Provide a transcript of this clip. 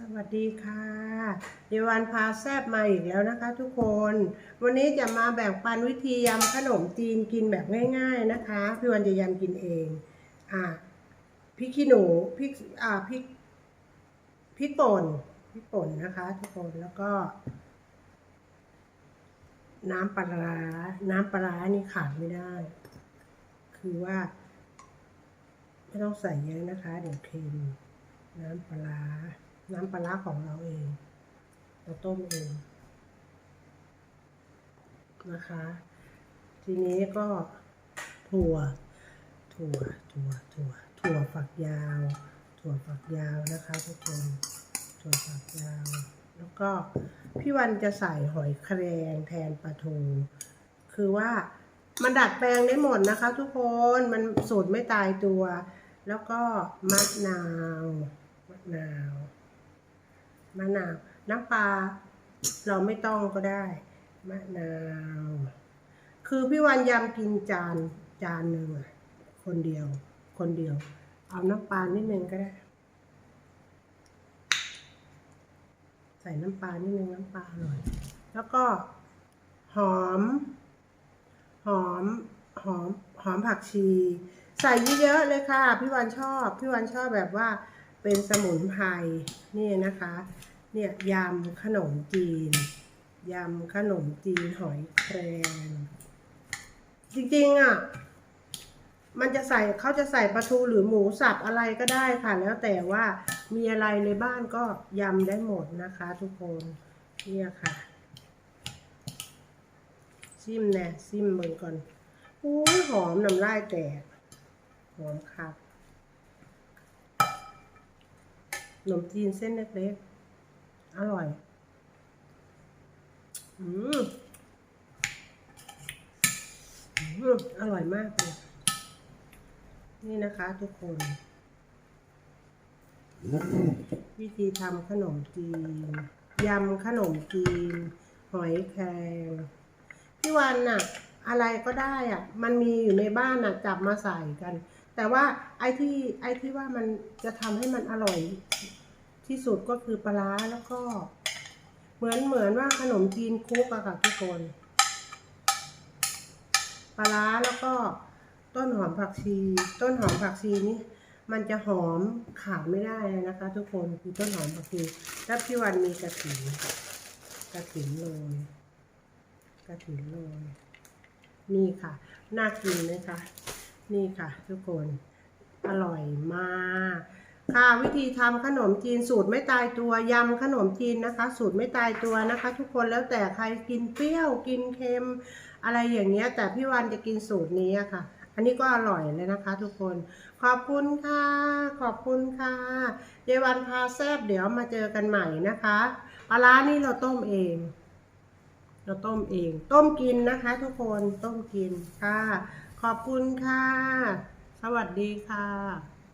สวัสดีค่ะเดวันพาแซบมาอีกแล้วนะคะทุกคน วันนี้จะมาแบ่งปันวิธียำขนมจีนกินแบบง่าย ๆนะคะ พี่วันจะยำกินเอง อ่าพริกขี้หนูพริกอ่าพริกพริกป่นพริกป่นนะคะ ทุกคนแล้วก็ น้ำปลาร้าน้ำปลาร้านี่ขาดไม่ได้ คือว่า ไม่ต้องใส่เยอะนะคะ เดี๋ยวเค็มน้ำปลาร้า น้ำปลาร้าของเราเอง เราต้มเองนะคะ ทีนี้ก็ถั่ว ถั่ว ถั่ว ถั่ว ถั่วฝักยาว ถั่วฝักยาวนะคะทุกคน ถั่วฝักยาว แล้วก็พี่วันจะใส่หอยแครงแทนปลาทูคือว่ามันดัดแปลงได้หมดนะคะ ทุกคน มันสูตรไม่ตายตัว แล้วก็มะนาว มะนาว มะนาว น้ำปลาเราไม่ต้องก็ได้ มะนาว คือพี่วันยำกินจานจานหนึ่งอะคนเดียว คนเดียว เอาน้ำปลานิดนึงก็ได้ ใส่น้ำปลานิดนึงน้ำปลาอร่อย แล้วก็หอม หอม หอม หอมผักชี ใส่เยอะๆเลยค่ะ พี่วันชอบ พี่วันชอบแบบว่า เป็นสมุนไพรนี่นะคะ เนี่ยยำขนมจีนยำขนมจีนหอยแครงจริงๆอะมันจะใส่เขาจะใส่ปลาทูหรือหมูสับอะไรก็ได้ค่ะ แล้วแต่ว่ามีอะไรในบ้านก็ยำได้หมดนะคะ ทุกคนเนี่ยค่ะซิมแน่ซิมเบิ่งก่อนอุ้หอมน้ำลายแตกหอมครับข นมจีนเส้นเล็กๆ อร่อยอืมอืมอร่อยมากเลยนี่นะคะทุกคน วิธีทำขนมจีน ยำขนมจีน หอยแครงพี่วันน่ะ อะไรก็ได้อะ มันมีอยู่ในบ้านน่ะ จับมาใส่กัน แต่ว่าไอ้ที่ไอ้ที่ว่ามันจะทำให้มันอร่อยที่สุดก็คือปลาร้าแล้วก็ เหมือนเหมือนว่าขนมจีนคุกอะค่ะทุกคนปลาร้าแล้วก็ต้นหอมผักชี ต้นหอมผักชีนี่มันจะหอมขาดไม่ได้เลยนะคะ ทุกคนคือต้นหอมผักชีแล้วพี่วันมีกระถิ่นกระถิ่นโรยกระถิ่นโรยนี่ค่ะ น่ากินไหมคะ นี่ค่ะ ทุกคนอร่อยมากค่ะวิธีทำขนมจีนสูตรไม่ตายตัวยำขนมจีนนะคะ สูตรไม่ตายตัวนะคะ ทุกคนแล้วแต่ใครกินเปรี้ยวกินเค็ม อะไรอย่างเงี้ย แต่พี่วันจะกินสูตรนี้ค่ะ อันนี้ก็อร่อยเลยนะคะ ทุกคนขอบคุณค่ะ ขอบคุณค่ะเยวันพาแซบเดี๋ยวมาเจอกันใหม่นะคะปลาร้านี่เราต้มเอง เราต้มเอง ต้มกินนะคะ ทุกคนต้มกินค่ะ ขอบคุณค่ะ สวัสดีค่ะ